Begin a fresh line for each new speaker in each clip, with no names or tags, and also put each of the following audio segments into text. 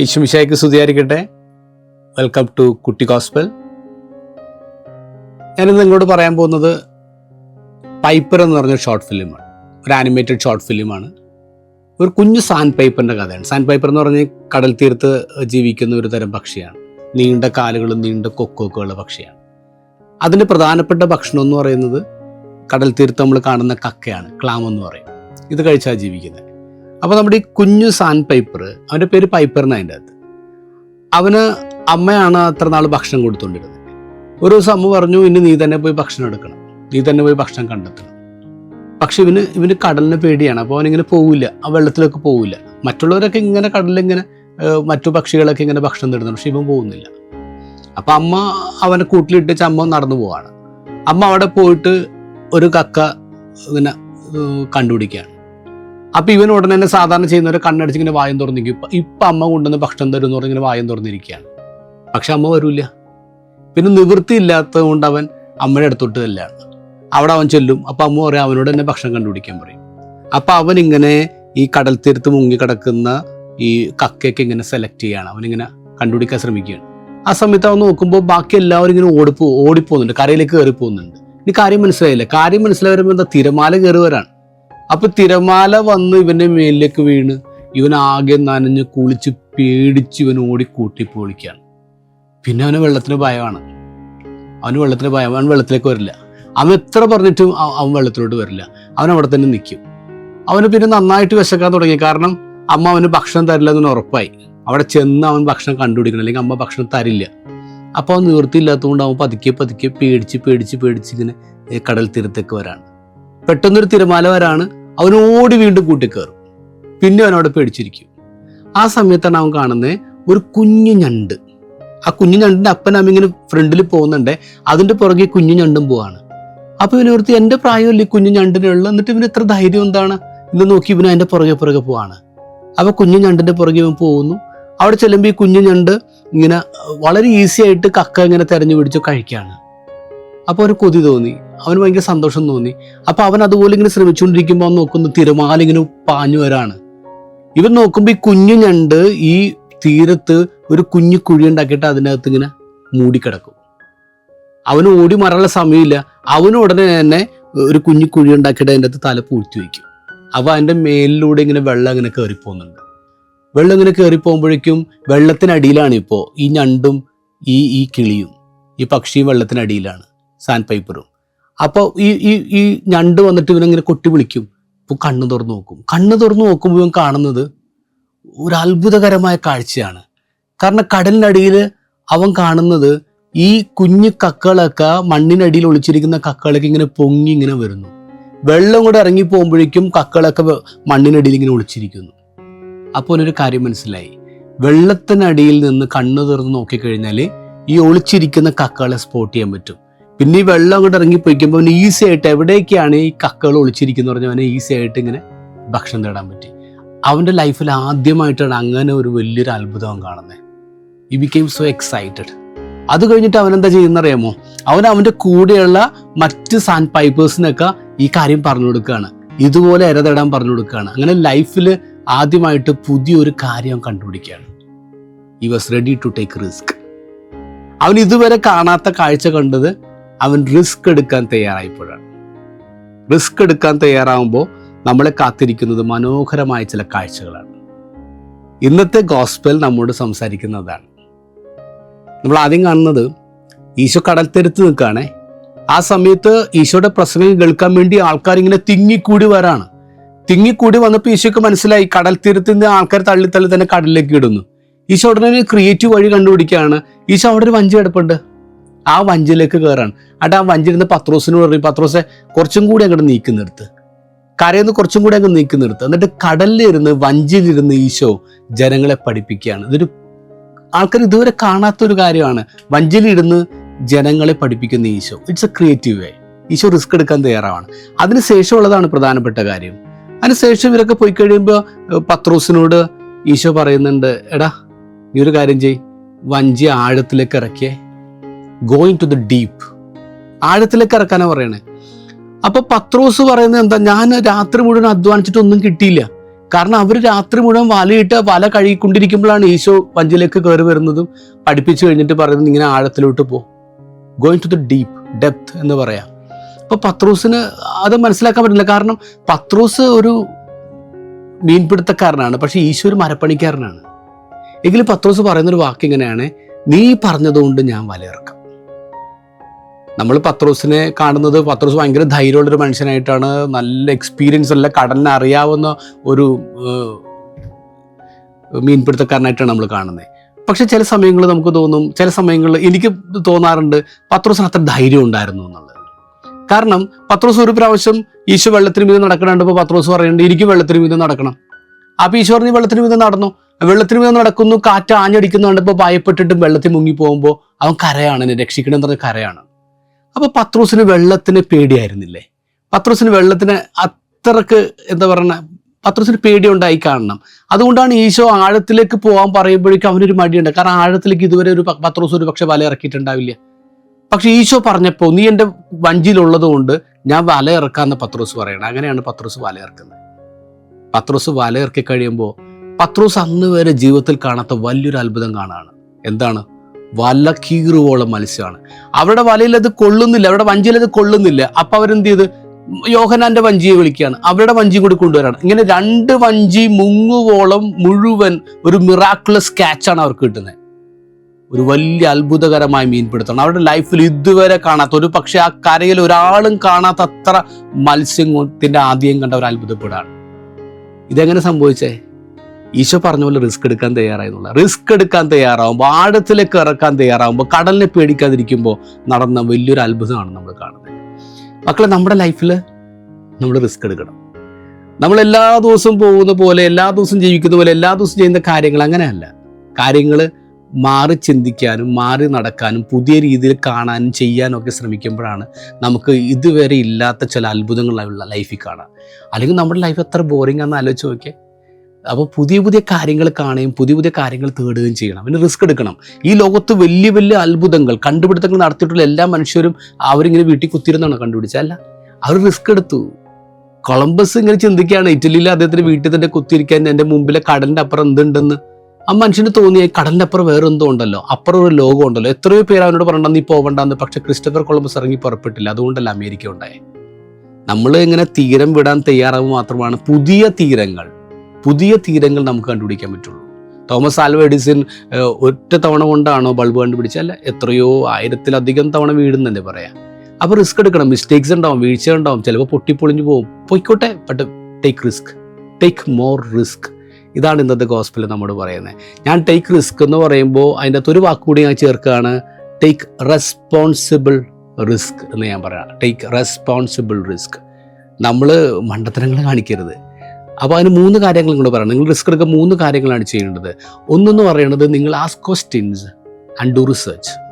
ഈശുമിശായ്ക്ക് സ്തുതിയായിരിക്കട്ടെ. Welcome to കുട്ടി കോസ്പൽ ഞാനിന്ന് നിങ്ങളോട് പറയാൻ പോകുന്നത് പൈപ്പർ എന്ന് പറഞ്ഞ ഷോർട്ട് ഫിലിമാണ് ഒരു ആനിമേറ്റഡ് ഷോർട്ട് ഫിലിമാണ് ഒരു കുഞ്ഞു സാൻഡ് പൈപ്പറിന്റെ കഥയാണ്. സാൻഡ് പൈപ്പർ എന്ന് പറഞ്ഞാൽ കടൽ തീരത്ത് ജീവിക്കുന്ന ഒരു തരം പക്ഷിയാണ്. നീണ്ട കാലുകളും നീണ്ട കൊക്കൊക്കെ പക്ഷിയാണ്. അതിന്റെ പ്രധാനപ്പെട്ട ഭക്ഷണം എന്ന് പറയുന്നത് കടൽ തീരത്ത് നമ്മൾ കാണുന്ന കക്കയാണ്. ക്ലാം എന്ന് പറയും. ഇത് കഴിച്ചാൽ ജീവിക്കുന്നത്. അപ്പോൾ നമ്മുടെ ഈ കുഞ്ഞു സാൻ പൈപ്പർ അവന്റെ പേര് പൈപ്പർ എന്നാണ് അതിന്റെ അകത്ത്. അവന് അമ്മയാണ് അത്ര നാൾ ഭക്ഷണം കൊടുത്തുകൊണ്ടിരുന്നത് ഒരു ദിവസം അമ്മ പറഞ്ഞു ഇനി നീ തന്നെ പോയി ഭക്ഷണം എടുക്കണം. നീ തന്നെ പോയി ഭക്ഷണം കണ്ടെത്തണം. പക്ഷെ ഇവന് ഇവന് കടലിന് പേടിയാണ്. അപ്പോൾ അവനിങ്ങനെ പോവില്ല ആ വെള്ളത്തിലേക്ക് പോവില്ല മറ്റുള്ളവരൊക്കെ ഇങ്ങനെ കടലിലിങ്ങനെ ഏഹ്, മറ്റു പക്ഷികളൊക്കെ ഇങ്ങനെ ഭക്ഷണം തരുന്നു പക്ഷെ ഇവൻ പോകുന്നില്ല അപ്പം അമ്മ അവനെ കൂട്ടിലിട്ട് അമ്മ നടന്നു പോവാണ്. അമ്മ അവിടെ പോയിട്ട് ഒരു കക്ക ഇങ്ങനെ കണ്ടുപിടിക്കുകയാണ്. അപ്പൊ ഇവൻ ഉടനെ തന്നെ സാധാരണ ചെയ്യുന്നവരെ കണ്ണടിച്ച് ഇങ്ങനെ വായം തുറന്നിരിക്കും. ഇപ്പൊ ഇപ്പൊ അമ്മ കൊണ്ടുവന്ന് ഭക്ഷണം തരും എന്ന് പറഞ്ഞ് ഇങ്ങനെ വായം തുറന്നിരിക്കുകയാണ്. പക്ഷെ അമ്മ വരൂല്ല. പിന്നെ നിവൃത്തി ഇല്ലാത്തത് കൊണ്ട് അവൻ അമ്മയുടെ അടുത്തോട്ട് ചെല്ലാണ്. അവിടെ അവൻ ചെല്ലും. അപ്പൊ അമ്മ പറയും അവനോട് തന്നെ ഭക്ഷണം കണ്ടുപിടിക്കാൻ പറയും. അപ്പൊ അവൻ ഇങ്ങനെ ഈ കടൽ തീരത്ത് മുങ്ങി കിടക്കുന്ന ഈ കക്കയൊക്കെ ഇങ്ങനെ സെലക്ട് ചെയ്യാണ്. അവനിങ്ങനെ കണ്ടുപിടിക്കാൻ ശ്രമിക്കുകയാണ്. ആ സമയത്ത് അവൻ നോക്കുമ്പോൾ ബാക്കി എല്ലാവരും ഇങ്ങനെ ഓടിപ്പോ ഓടിപ്പോകുന്നുണ്ട്. കരയിലേക്ക് കയറി പോകുന്നുണ്ട് ഇനി കാര്യം മനസ്സിലായില്ല? കാര്യം മനസ്സിലായി വരുമ്പോൾ എന്താ? തിരമാല കയറി വരാണ് അപ്പൊ തിരമാല വന്ന് ഇവന്റെ മേലിലേക്ക് വീണ്. ഇവൻ ആകെ നനഞ്ഞ് കുളിച്ച് പേടിച്ച് ഇവൻ ഓടി കൂട്ടി പൊളിക്കാണ് പിന്നെ അവന് വെള്ളത്തിന് ഭയമാണ്. അവന് വെള്ളത്തിന് ഭയം. അവൻ വെള്ളത്തിലേക്ക് വരില്ല. അവൻ എത്ര പറഞ്ഞിട്ടും അവൻ വെള്ളത്തിലോട്ട് വരില്ല. അവൻ അവിടെ തന്നെ നിൽക്കും. അവന് പിന്നെ നന്നായിട്ട് വിശക്കാൻ തുടങ്ങി. കാരണം അമ്മ അവന് ഭക്ഷണം തരില്ല എന്ന് ഉറപ്പായി. അവിടെ ചെന്ന് അവൻ ഭക്ഷണം കണ്ടുപിടിക്കണം. അല്ലെങ്കിൽ അമ്മ ഭക്ഷണം തരില്ല. അപ്പോൾ അവൻ നിവൃത്തിയില്ലാത്തതുകൊണ്ട് അവൻ പതുക്കെ പതുക്കെ പേടിച്ച് പേടിച്ച് പേടിച്ച് ഇങ്ങനെ കടൽ തീരത്തേക്ക് വരാണ്. പെട്ടെന്നൊരു തിരമാല വരാണ് അവൻ ഓടി വീണ്ടും കൂട്ടിക്കയറും പിന്നെ അവനോട് പേടിച്ചിരിക്കും. ആ സമയത്താണ് അവൻ കാണുന്നത് ഒരു കുഞ്ഞു ഞണ്ട്. ആ കുഞ്ഞു ഞണ്ടിന്റെ അപ്പൻ അമ്മ ഇങ്ങനെ ഫ്രണ്ടിൽ പോകുന്നുണ്ട്. അതിന്റെ പുറകെ കുഞ്ഞു ഞണ്ടും പോവാണ്. അപ്പൊ ഇവനെ ഓർത്ത് എന്റെ പ്രായമല്ലേ കുഞ്ഞു ഞണ്ടിനുള്ള എന്നിട്ട് ഇവന് എത്ര ധൈര്യം എന്താണ്? ഇന്ന് നോക്കി ഇവന് അതിന്റെ പുറകെ പുറകെ പോവാണ്. അപ്പൊ കുഞ്ഞു ഞണ്ടിന്റെ പുറകെ ഇവൻ പോകുന്നു. അവിടെ ചെല്ലുമ്പോൾ ഈ കുഞ്ഞു ഞണ്ട് ഇങ്ങനെ വളരെ ഈസി ആയിട്ട് കക്ക ഇങ്ങനെ തെരഞ്ഞു പിടിച്ചു കഴിക്കാണ്. അപ്പൊ ഒരു കൊതി തോന്നി. അവന് ഭയങ്കര സന്തോഷം തോന്നി. അപ്പോൾ അവൻ അതുപോലെ ഇങ്ങനെ ശ്രമിച്ചുകൊണ്ടിരിക്കുമ്പോൾ അവൻ നോക്കുന്നു തിരമാല ഇങ്ങനെ പാഞ്ഞു വരാണ്. ഇവൻ നോക്കുമ്പോൾ ഈ കുഞ്ഞു ഞണ്ട് ഈ തീരത്ത് ഒരു കുഞ്ഞു കുഴി ഉണ്ടാക്കിയിട്ട് അതിനകത്ത് ഇങ്ങനെ മൂടിക്കിടക്കും. അവന് ഓടി മാറാനുള്ള സമയമില്ല. അവന് ഉടനെ തന്നെ ഒരു കുഞ്ഞു കുഴി ഉണ്ടാക്കിയിട്ട് അതിന്റെ അകത്ത് തല പൂഴ്ത്തി വയ്ക്കും. അവ അതിന്റെ മേലിലൂടെ ഇങ്ങനെ വെള്ളം ഇങ്ങനെ കയറി പോകുന്നുണ്ട് വെള്ളം ഇങ്ങനെ കയറി പോകുമ്പോഴേക്കും വെള്ളത്തിനടിയിലാണ് ഇപ്പോൾ ഈ ഞണ്ടും ഈ ഈ കിളിയും. ഈ പക്ഷിയും വെള്ളത്തിനടിയിലാണ്. സാൻഡ് പേപ്പറും അപ്പോൾ ഈ ഈ ഈ ഞണ്ട് വന്നിട്ട് ഇവനിങ്ങനെ കൊട്ടി വിളിക്കും? ഇപ്പോൾ കണ്ണ് തുറന്നു നോക്കും. കണ്ണ് തുറന്നു നോക്കുമ്പോൾ ഇവൻ കാണുന്നത് ഒരു അത്ഭുതകരമായ കാഴ്ചയാണ്. കാരണം കടലിനടിയിൽ അവൻ കാണുന്നത് ഈ കുഞ്ഞു കക്കളൊക്കെ മണ്ണിനടിയിൽ ഒളിച്ചിരിക്കുന്ന കക്കകളൊക്കെ ഇങ്ങനെ പൊങ്ങി ഇങ്ങനെ വരുന്നു. വെള്ളം കൂടെ ഇറങ്ങി പോകുമ്പോഴേക്കും കക്കളൊക്കെ മണ്ണിനടിയിൽ ഇങ്ങനെ ഒളിച്ചിരിക്കുന്നു. അപ്പോൾ ഒരു കാര്യം മനസ്സിലായി. വെള്ളത്തിനടിയിൽ നിന്ന് കണ്ണു തുറന്ന് നോക്കിക്കഴിഞ്ഞാൽ ഈ ഒളിച്ചിരിക്കുന്ന കക്കകളെ സ്പോട്ട് ചെയ്യാൻ പറ്റും. പിന്നെ ഈ വെള്ളം അങ്ങോട്ട് ഇറങ്ങി പോയിക്കുമ്പോൾ അവന് ഈസി ആയിട്ട് എവിടേക്കാണ് ഈ കക്കകൾ ഒളിച്ചിരിക്കുന്നത് പറഞ്ഞാൽ അവനെ ഈസി ആയിട്ട് ഇങ്ങനെ ഭക്ഷണം തേടാൻ പറ്റി. അവന്റെ ലൈഫിൽ ആദ്യമായിട്ടാണ് അങ്ങനെ ഒരു വലിയൊരു അത്ഭുതം കാണുന്നത് ഈ ബിക്കെയിം സോ എക്സൈറ്റഡ് അത് കഴിഞ്ഞിട്ട് അവനെന്താ ചെയ്യുന്നറിയാമോ അവൻ അവന്റെ കൂടെയുള്ള മറ്റ് സാൻഡ് പൈപ്പേഴ്സിനൊക്കെ ഈ കാര്യം പറഞ്ഞു കൊടുക്കുകയാണ് ഇതുപോലെ ഇര തേടാൻ പറഞ്ഞു കൊടുക്കുകയാണ് അങ്ങനെ ലൈഫിൽ ആദ്യമായിട്ട് പുതിയൊരു കാര്യം കണ്ടുപിടിക്കുകയാണ്. ഈ was ready to take risk അവൻ ഇതുവരെ കാണാത്ത കാഴ്ച കണ്ടത് അവൻ റിസ്ക് എടുക്കാൻ തയ്യാറായപ്പോഴാണ്. റിസ്ക് എടുക്കാൻ തയ്യാറാവുമ്പോൾ നമ്മളെ കാത്തിരിക്കുന്നത് മനോഹരമായ ചില കാഴ്ചകളാണ്. ഇന്നത്തെ ഗോസ്പൽ നമ്മോട് സംസാരിക്കുന്നതാണ്. നമ്മൾ ആദ്യം കാണുന്നത് ഈശോ കടൽത്തരത്ത് നിൽക്കുകയാണേ. ആ സമയത്ത് ഈശോയുടെ പ്രസംഗം കേൾക്കാൻ വേണ്ടി ആൾക്കാർ ഇങ്ങനെ തിങ്ങിക്കൂടി വരാണ്. തിങ്ങിക്കൂടി വന്നപ്പോൾ ഈശോക്ക് മനസ്സിലായി കടൽ തീരത്ത് നിന്ന് ആൾക്കാർ തള്ളി തള്ളി തന്നെ കടലിലേക്ക് ഇടുന്നു. ഈശോ ഉടനെ ക്രിയേറ്റീവ് വഴി കണ്ടുപിടിക്കുകയാണ്. ഈശോ അവിടെ ഒരു വഞ്ചി കിടപ്പുണ്ട്. ആ വഞ്ചിയിലേക്ക് കയറാണ് അട്ട് ആ വഞ്ചിരുന്ന് പത്രോസിനോട് പറയും പത്രോസെ കുറച്ചും കൂടി അങ്ങോട്ട് നീക്കുന്നിടത്ത് നിന്ന് കുറച്ചും കൂടി അങ്ങ് നീക്കുന്നിടത്ത് എന്നിട്ട് കടലിലിരുന്ന് വഞ്ചിയിലിരുന്ന് ഈശോ ജനങ്ങളെ പഠിപ്പിക്കുകയാണ്. ഇതൊരു ആൾക്കാർ ഇതുവരെ കാണാത്തൊരു കാര്യമാണ്. വഞ്ചിയിലിരുന്ന് ജനങ്ങളെ പഠിപ്പിക്കുന്ന Eesho. It's a creative way Eesho risk എടുക്കാൻ തയ്യാറാണ് അതിനുശേഷമുള്ളതാണ് പ്രധാനപ്പെട്ട കാര്യം. അതിനുശേഷം ഇവരൊക്കെ പോയി കഴിയുമ്പോൾ പത്രോസിനോട് ഈശോ പറയുന്നുണ്ട് എടാ ഈ ഒരു കാര്യം ചെയ് വഞ്ചി ആഴത്തിലേക്ക് ഇറക്കിയേ. ഗോയിങ് ടു ദ ഡീപ്പ് ആഴത്തിലേക്ക് ഇറക്കാനാ പറയണേ. അപ്പൊ പത്രോസ് പറയുന്നത് എന്താ? ഞാൻ രാത്രി മുഴുവൻ അധ്വാനിച്ചിട്ട് ഒന്നും കിട്ടിയില്ല. കാരണം അവർ രാത്രി മുഴുവൻ വലയിട്ട് വല കഴുകിക്കൊണ്ടിരിക്കുമ്പോഴാണ് ഈശോ വഞ്ചിലേക്ക് കയറി വരുന്നതും പഠിപ്പിച്ചു കഴിഞ്ഞിട്ട് പറയുന്നത് ഇങ്ങനെ ആഴത്തിലോട്ട് പോ. Going to the deep depth എന്ന് പറയാം. അപ്പൊ പത്രോസിന് അത് മനസ്സിലാക്കാൻ പറ്റില്ല. കാരണം പത്രോസ് ഒരു മീൻപിടുത്തക്കാരനാണ്. പക്ഷെ ഈശോ ഒരു മരപ്പണിക്കാരനാണ്. എങ്കിലും പത്രോസ് പറയുന്നൊരു വാക്ക് ഇങ്ങനെയാണ്. നീ പറഞ്ഞതുകൊണ്ട് ഞാൻ വലയിറക്കാം. നമ്മൾ പത്രോസിനെ കാണുന്നത് പത്രോസ് ഭയങ്കര ധൈര്യമുള്ളൊരു മനുഷ്യനായിട്ടാണ്. നല്ല എക്സ്പീരിയൻസ് ഉള്ള കടലിനെ അറിയാവുന്ന ഒരു മീൻപിടുത്തക്കാരനായിട്ടാണ് നമ്മൾ കാണുന്നത് പക്ഷെ ചില സമയങ്ങളിൽ നമുക്ക് തോന്നും ചില സമയങ്ങളിൽ എനിക്ക് തോന്നാറുണ്ട് പത്രോസിന് അത്ര ധൈര്യം ഉണ്ടായിരുന്നു എന്നുള്ളത്. കാരണം പത്രോസ് ഒരു പ്രാവശ്യം ഈശോ വെള്ളത്തിന് മീതെ നടക്കണുണ്ടപ്പോൾ പത്രോസ് പറയുന്നുണ്ട് എനിക്ക് വെള്ളത്തിന് മീതം നടക്കണം. അപ്പോൾ ഈശോ പറഞ്ഞ് വെള്ളത്തിന് മീതം നടന്നു. വെള്ളത്തിന് മീതം നടക്കുന്നു കാറ്റ് ആഞ്ഞടിക്കുന്നുണ്ട് ഇപ്പോൾ ഭയപ്പെട്ടിട്ടും വെള്ളത്തിൽ മുങ്ങി പോകുമ്പോൾ അവൻ കരയാണ് എന്നെ രക്ഷിക്കണമെന്ന് പറഞ്ഞ കരയാണ്. അപ്പൊ പത്രോസിന് വെള്ളത്തിന് പേടിയായിരുന്നില്ലേ? പത്രോസിന് വെള്ളത്തിന് അത്രയ്ക്ക് എന്താ പറയുക പത്രോസിന് പേടി ഉണ്ടായി കാണണം. അതുകൊണ്ടാണ് ഈശോ ആഴത്തിലേക്ക് പോകാൻ പറയുമ്പോഴേക്കും അവനൊരു മടിയുണ്ട്. കാരണം ആഴത്തിലേക്ക് ഇതുവരെ ഒരു പത്രോസ് ഒരു പക്ഷെ വല ഇറക്കിയിട്ടുണ്ടാവില്ല. പക്ഷെ ഈശോ പറഞ്ഞപ്പോൾ നീ എന്റെ വഞ്ചിയിലുള്ളത് കൊണ്ട് ഞാൻ വല ഇറക്കാന്ന് പത്രോസ് പറയണം. അങ്ങനെയാണ് പത്രോസ് വല ഇറക്കുന്നത്. പത്രോസ് വല ഇറക്കി കഴിയുമ്പോൾ പത്രോസ് അന്ന് വരെ ജീവിതത്തിൽ കാണാത്ത വലിയൊരു അത്ഭുതം കാണാണ്. എന്താണ്? വല കീറുവോളം മത്സ്യമാണ്. അവരുടെ വലയിൽ അത് കൊള്ളുന്നില്ല അവരുടെ വഞ്ചിയിൽ അത് കൊള്ളുന്നില്ല. അപ്പൊ അവരെന്ത് ചെയ്ത്? യോഹനാന്റെ വഞ്ചിയെ വിളിക്കുകയാണ്. അവരുടെ വഞ്ചി കൂടി കൊണ്ടുവരാണ്. ഇങ്ങനെ രണ്ട് വഞ്ചി മുങ്ങുവോളം മുഴുവൻ ഒരു മിറാക്കുലസ് ക്യാച്ചാണ് അവർക്ക് കിട്ടുന്നത്. ഒരു വലിയ അത്ഭുതകരമായ മീൻപിടുത്തമാണ്. അവരുടെ ലൈഫിൽ ഇതുവരെ കാണാത്ത ഒരു പക്ഷെ ആ കരയിൽ ഒരാളും കാണാത്ത അത്ര മത്സ്യത്തിന്റെ ആദ്യം കണ്ട ഒരു അത്ഭുതപ്പെടാണ്. ഇതെങ്ങനെ സംഭവിച്ചേ? ഈശോ പറഞ്ഞ പോലെ റിസ്ക് എടുക്കാൻ തയ്യാറായിരുന്നുള്ള റിസ്ക് എടുക്കാൻ തയ്യാറാവുമ്പോൾ ആഴത്തിലേക്ക് ഇറക്കാൻ തയ്യാറാവുമ്പോൾ കടലിനെ പേടിക്കാതിരിക്കുമ്പോൾ നടന്ന വലിയൊരു അത്ഭുതമാണ് നമ്മൾ കാണുന്നത്. മക്കളെ നമ്മുടെ ലൈഫിൽ നമ്മൾ റിസ്ക് എടുക്കണം. നമ്മൾ എല്ലാ ദിവസവും പോകുന്ന പോലെ എല്ലാ ദിവസവും ജീവിക്കുന്ന പോലെ എല്ലാ ദിവസവും ചെയ്യുന്ന കാര്യങ്ങൾ അങ്ങനെയല്ല. കാര്യങ്ങൾ മാറി ചിന്തിക്കാനും മാറി നടക്കാനും പുതിയ രീതിയിൽ കാണാനും ചെയ്യാനും ഒക്കെ ശ്രമിക്കുമ്പോഴാണ് നമുക്ക് ഇതുവരെ ഇല്ലാത്ത ചില അത്ഭുതങ്ങളുള്ള ലൈഫിൽ കാണാം. അല്ലെങ്കിൽ നമ്മുടെ ലൈഫ് എത്ര ബോറിംഗ് ആണെന്ന് ആലോചിച്ച് നോക്കിയേ. അപ്പോൾ പുതിയ പുതിയ കാര്യങ്ങൾ കാണുകയും പുതിയ പുതിയ കാര്യങ്ങൾ തേടുകയും ചെയ്യണം. പിന്നെ റിസ്ക് എടുക്കണം. ഈ ലോകത്ത് വലിയ വലിയ അത്ഭുതങ്ങൾ കണ്ടുപിടുത്തങ്ങൾ നടത്തിയിട്ടുള്ള എല്ലാ മനുഷ്യരും അവരിങ്ങനെ വീട്ടിൽ കുത്തിയിരുന്നാണ് കണ്ടുപിടിച്ചല്ല അവർ റിസ്ക് എടുത്തു. കൊളംബസ് ഇങ്ങനെ ചിന്തിക്കുകയാണ്. ഇറ്റലിയിൽ അദ്ദേഹത്തിന് വീട്ടിൽ തന്നെ കുത്തിയിരിക്കാൻ എന്റെ മുമ്പിലെ കടലിന്റെ അപ്പുറം എന്തുണ്ടെന്ന്. ആ മനുഷ്യന് തോന്നിയ കടലിന്റെ അപ്പുറം വേറെ എന്തോ ഉണ്ടല്ലോ. അപ്പുറം ഒരു ലോകം ഉണ്ടല്ലോ. എത്രയോ പേര് അവനോട് പറഞ്ഞാൽ നീ പോകണ്ടെന്ന് പക്ഷെ ക്രിസ്റ്റഫർ കൊളംബസ് ഇറങ്ങി പുറപ്പെട്ടില്ല. അതുകൊണ്ടല്ല അമേരിക്ക ഉണ്ടായേ. നമ്മൾ ഇങ്ങനെ തീരം വിടാൻ തയ്യാറാവുക മാത്രമാണ് പുതിയ തീരങ്ങൾ. പുതിയ തീരങ്ങൾ നമുക്ക് കണ്ടുപിടിക്കാൻ പറ്റുള്ളൂ. തോമസ് ആൽവ എഡിസൺ ഒറ്റ തവണ കൊണ്ടാണോ ബൾബ് കണ്ടുപിടിച്ചല്ല എത്രയോ ആയിരത്തിലധികം തവണ വീടുന്നല്ലേ പറയാം. അപ്പോൾ റിസ്ക് എടുക്കണം. മിസ്റ്റേക്സ് ഉണ്ടാവും വീഴ്ച ഉണ്ടാവും. ചിലപ്പോൾ പൊട്ടിപ്പൊളിഞ്ഞു പോകും. പൊയ്ക്കോട്ടെ but take risk take more risk ഇതാണ് ഇന്നത്തെ ഗോസ്പിൽ നമ്മോട് പറയുന്നത്. ഞാൻ ടേക്ക് റിസ്ക് എന്ന് പറയുമ്പോൾ അതിന്റെ അകത്ത് ഒരു വാക്കുകൂടി ഞാൻ ചേർക്കുകയാണ്. ടേക്ക് റെസ്പോൺസിബിൾ റിസ്ക് എന്ന് ഞാൻ പറയാം ടേക്ക് റെസ്പോൺസിബിൾ റിസ്ക് നമ്മൾ മണ്ടത്തരങ്ങൾ കാണിക്കരുത്. അപ്പോൾ അതിന് മൂന്ന് കാര്യങ്ങളും കൂടെ പറയണം. നിങ്ങൾ റിസ്ക് എടുക്കുക മൂന്ന് കാര്യങ്ങളാണ് ചെയ്യേണ്ടത്. ഒന്നെന്ന് പറയുന്നത് നിങ്ങൾ ask questions and do research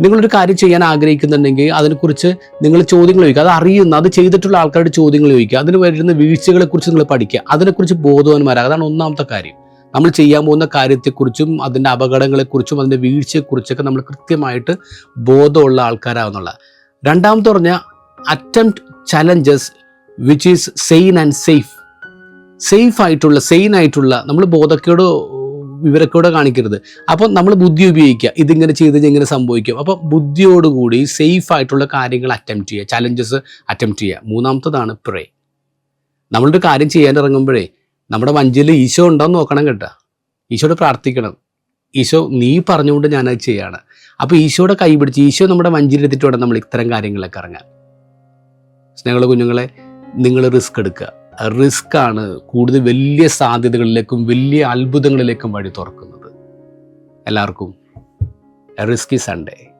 നിങ്ങളൊരു കാര്യം ചെയ്യാൻ ആഗ്രഹിക്കുന്നുണ്ടെങ്കിൽ അതിനെക്കുറിച്ച് നിങ്ങൾ ചോദ്യങ്ങൾ ചോദിക്കുക. അത് അറിയുന്ന അത് ചെയ്തിട്ടുള്ള ആൾക്കാരുടെ ചോദ്യങ്ങൾ ചോദിക്കുക. അതിന് വരുന്ന വീഴ്ചകളെക്കുറിച്ച് നിങ്ങൾ പഠിക്കുക. അതിനെക്കുറിച്ച് ബോധവാന്മാരാകുക അതാണ് ഒന്നാമത്തെ കാര്യം. നമ്മൾ ചെയ്യാൻ പോകുന്ന കാര്യത്തെക്കുറിച്ചും അതിന്റെ അപകടങ്ങളെക്കുറിച്ചും അതിന്റെ വീഴ്ചയെക്കുറിച്ചൊക്കെ നമ്മൾ കൃത്യമായിട്ട് ബോധമുള്ള ആൾക്കാരാകുന്നുള്ള രണ്ടാമത്തെ പറഞ്ഞാൽ attempt challenges which is sane and safe safe ആയിട്ടുള്ള സെയിൻ ആയിട്ടുള്ള നമ്മൾ ബോധക്കേടോ വിവരക്കേടോ കാണിക്കരുത്. അപ്പം നമ്മൾ ബുദ്ധി ഉപയോഗിക്കുക. ഇതിങ്ങനെ ചെയ്ത് ഇങ്ങനെ സംഭവിക്കും. അപ്പം ബുദ്ധിയോടുകൂടി സേഫ് ആയിട്ടുള്ള കാര്യങ്ങൾ അറ്റംപ്റ്റ് ചെയ്യുക. ചലഞ്ചസ് അറ്റംപ്റ്റ് ചെയ്യുക. മൂന്നാമത്തതാണ് പ്രേ നമ്മളൊരു കാര്യം ചെയ്യാൻ ഇറങ്ങുമ്പോഴേ നമ്മുടെ വഞ്ചിയിൽ ഈശോ ഉണ്ടോ എന്ന് നോക്കണം കേട്ടോ. ഈശോയോട് പ്രാർത്ഥിക്കണം. ഈശോ നീ പറഞ്ഞുകൊണ്ട് ഞാനത് ചെയ്യാണ്. അപ്പോൾ ഈശോയുടെ കൈ പിടിച്ച് ഈശോ നമ്മുടെ വഞ്ചിയിലെത്തിയിട്ട് വേണം നമ്മൾ ഇത്തരം കാര്യങ്ങളൊക്കെ ഇറങ്ങാൻ. സ്നേഹമുള്ള കുഞ്ഞുങ്ങളെ നിങ്ങൾ റിസ്ക് എടുക്കുക. റിസ്ക് ആണ് കൂടുതൽ വലിയ സാധ്യതകളിലേക്കും വലിയ അത്ഭുതങ്ങളിലേക്കും വഴി തുറക്കുന്നത്. എല്ലാവർക്കും റിസ്കി സൺഡേ.